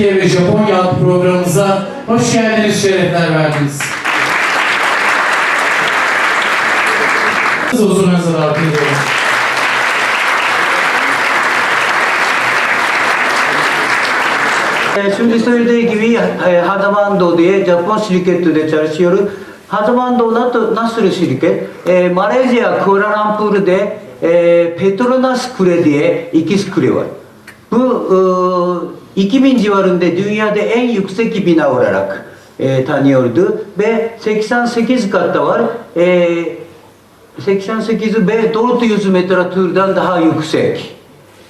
Türkiye ve Japonya adlı programımıza hoş geldiniz, şerefler verdiniz. Huzurunuza davet ediyorum. E, Şimdi söylediği gibi e, Hadamando diye Japon şirketinde çalışıyorum. Hadamando na- nasıl şirket? E, Malezya, Kuala Lumpur'de e, Petronas Kule diye iki kule var. Bu e, 2000 civarında dünyada en yüksek bina olarak e, tanıyordu ve 88 katta var. E, 88 ve 400 metre türden daha yüksek.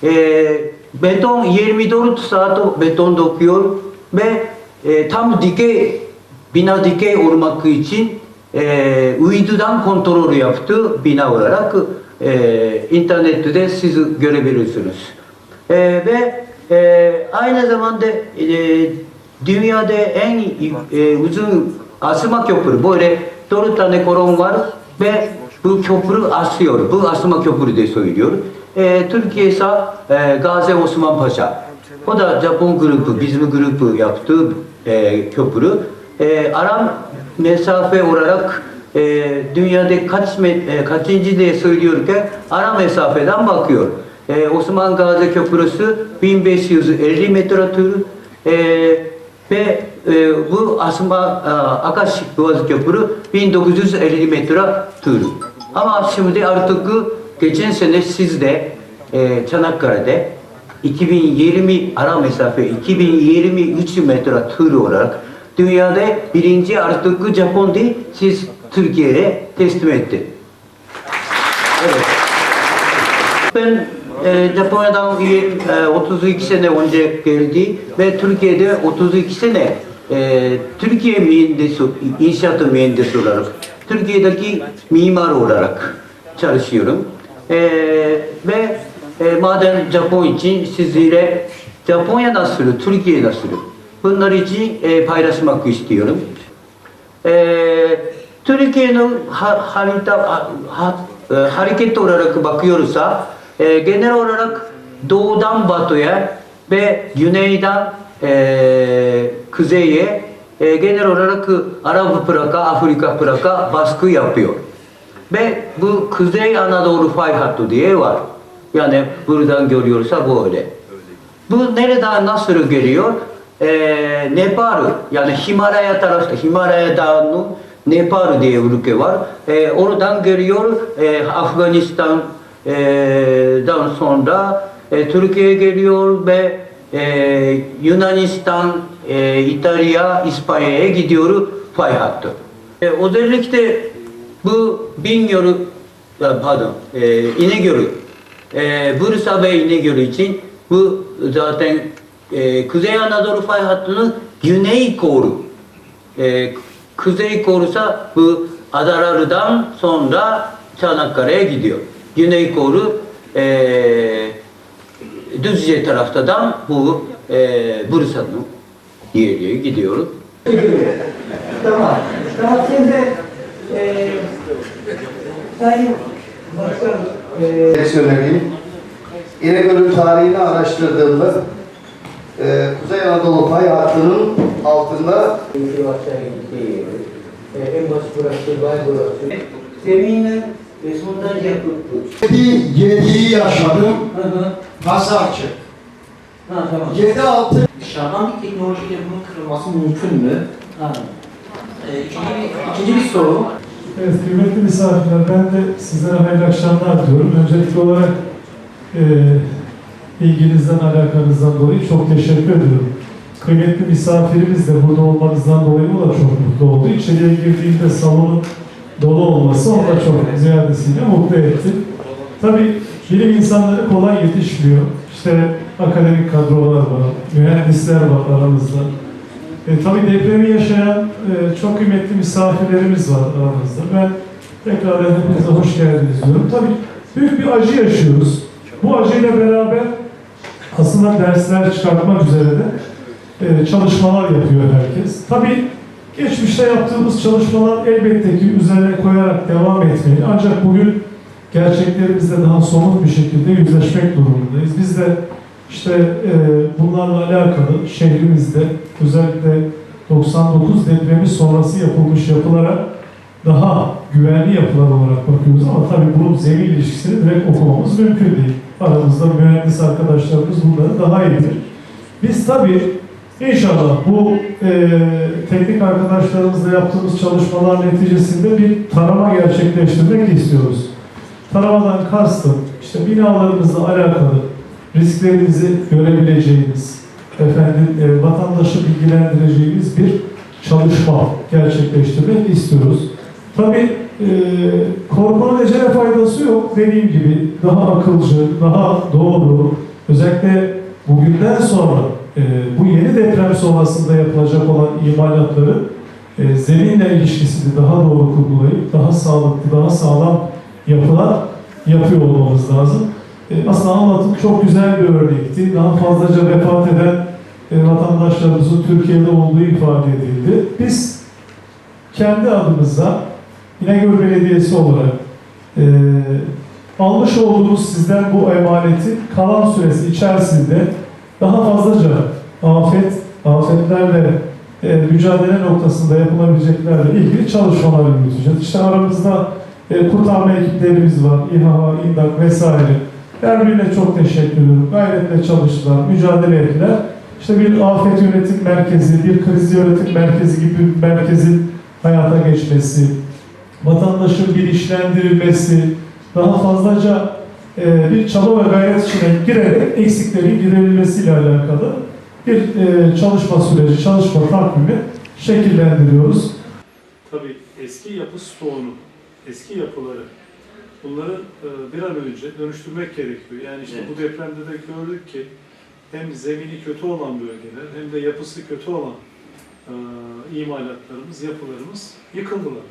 E, beton 24 saat beton dokuyor ve e, tam dikey bina dikey olmak için e, uydudan kontrol yaptı bina olarak e, internette siz görebilirsiniz. E, ve e, aynı zamanda e, dünyada en e, uzun asma köprü böyle dört tane kolon var ve bu köprü asıyor. Bu asma köprü de söylüyor. E, Türkiye ise e, Gazi Osman Paşa. O da Japon grubu, bizim grubu yaptığı e, köprü. E, aram mesafe olarak e, dünyada kaç me- e, kaçıncı diye söylüyorken ara mesafeden bakıyor. E, Osman Gazi Köprüsü 1550 metre tür e, ve e, bu asma e, Akaş Boğaz Köprü 1950 metre tür. Ama şimdi artık geçen sene sizde e, Çanakkale'de 2020 ara mesafe 2023 metre tür olarak dünyada birinci artık Japon değil siz Türkiye'ye teslim etti. Evet. Ben e, Japonya'dan e, 32 sene önce geldi ve Türkiye'de 32 sene e, Türkiye mühendisi, inşaat mühendisi olarak, Türkiye'deki mimar olarak çalışıyorum. E, ve e, madem Japon için sizlere Japonya nasıl, Türkiye nasıl bunlar için e, paylaşmak istiyorum. Ee, Türkiye'nin ha, harita, ha, ha- e, hareket olarak bakıyorsa e, genel olarak doğudan batıya ve güneyden e, kuzeye e, genel olarak Arap plaka, Afrika plaka baskı yapıyor. Ve bu Kuzey Anadolu fay hattı diye var. Yani buradan görüyorsa böyle. Bu nereden nasıl geliyor? Ee, Nepal yani Himalaya tarafta Himalaya Dağı'nın Nepal diye ülke var. Ee, oradan geliyor e, Afganistan'dan sonra e, Türkiye'ye geliyor ve e, Yunanistan, e, İtalya, İspanya'ya gidiyor fay hattı. Özellikle bu Bingöl'ü ya pardon, İnegöl'ü, e, Bursa ve İnegöl için bu zaten e, Kuzey Anadolu fay hattının güney kolu. E, kuzey kolusa bu Adaları'dan sonra Çanakkale'ye gidiyor. Güney kolu e, Düzce taraftadan bu e, Bursa'nın diye gidiyor. Tamam. Tamam şimdi e, Sayın Başkanım e, söyleyeyim? İnegöl'ün tarihini araştırdığımda e, Kuzey Anadolu pay hattının altında. E, en baş burası, bay burası. Zeminin sondaj yapıldı. 7 7'yi yaşadım. Hı hı. Pazarcı. Ha tamam. 7 6 Dışarıdan bir teknolojiyle bunun kırılması mümkün mü? Ha. Ee, ikinci, bir, ikinci bir soru. Evet, kıymetli misafirler, ben de sizlere hayırlı akşamlar diliyorum. Öncelikli olarak e, ilginizden, alakanızdan dolayı çok teşekkür ediyorum. Kıymetli misafirimiz de burada olmanızdan dolayı o da çok mutlu oldu. İçeriye girdiğinde salonun dolu olması onu da çok ziyadesiyle mutlu etti. Tabii bilim insanları kolay yetişmiyor. İşte akademik kadrolar var, mühendisler var aramızda. E, tabii depremi yaşayan e, çok kıymetli misafirlerimiz var aramızda. Ben tekrar hepinize hoş geldiniz diyorum. Tabii büyük bir acı yaşıyoruz. Bu acıyla beraber aslında dersler çıkartmak üzere de e, çalışmalar yapıyor herkes. Tabii geçmişte yaptığımız çalışmalar elbette ki üzerine koyarak devam etmeli. Ancak bugün gerçeklerimizle daha somut bir şekilde yüzleşmek durumundayız. Biz de İşte e, bunlarla alakalı şehrimizde özellikle 99 depremi sonrası yapılmış yapılara daha güvenli yapılar olarak bakıyoruz ama tabii bunun zemin ilişkisini direkt okumamız mümkün değil. Aramızda mühendis arkadaşlarımız bunları daha iyi bilir. Biz tabii inşallah bu e, teknik arkadaşlarımızla yaptığımız çalışmalar neticesinde bir tarama gerçekleştirmek istiyoruz. Taramadan kastım işte binalarımızla alakalı risklerinizi görebileceğiniz, efendim e, vatandaşı bilgilendireceğimiz bir çalışma gerçekleştirmek istiyoruz. Tabii e, korkunun ecele faydası yok. Dediğim gibi daha akılcı, daha doğru, özellikle bugünden sonra e, bu yeni deprem sonrasında yapılacak olan imalatları e, zeminle ilişkisini daha doğru kurgulayıp daha sağlıklı, daha sağlam yapılar yapıyor olmamız lazım. E, aslında anlatım çok güzel bir örnekti. Daha fazlaca vefat eden e, vatandaşlarımızın Türkiye'de olduğu ifade edildi. Biz kendi adımıza İnegöl Belediyesi olarak e, almış olduğumuz sizden bu emanetin kalan süresi içerisinde daha fazlaca afet, afetlerle e, mücadele noktasında yapılabileceklerle ilgili çalışmalar yürüteceğiz. İşte aramızda e, kurtarma ekiplerimiz var, İHA, İNDAK vesaire. Her birine çok teşekkür ediyorum. Gayretle çalıştılar, mücadele ettiler. İşte bir afet yönetim merkezi, bir kriz yönetim merkezi gibi bir merkezin hayata geçmesi, vatandaşın bilinçlendirilmesi, daha fazlaca e, bir çaba ve gayret içine girerek eksiklerin giderilmesiyle alakalı bir e, çalışma süreci, çalışma takvimi şekillendiriyoruz. Tabii eski yapı stoğunu, eski yapıları bunları e, bir an önce dönüştürmek gerekiyor. Yani işte bu depremde de gördük ki hem zemini kötü olan bölgeler hem de yapısı kötü olan imalatlarımız, yapılarımız yıkıldılar.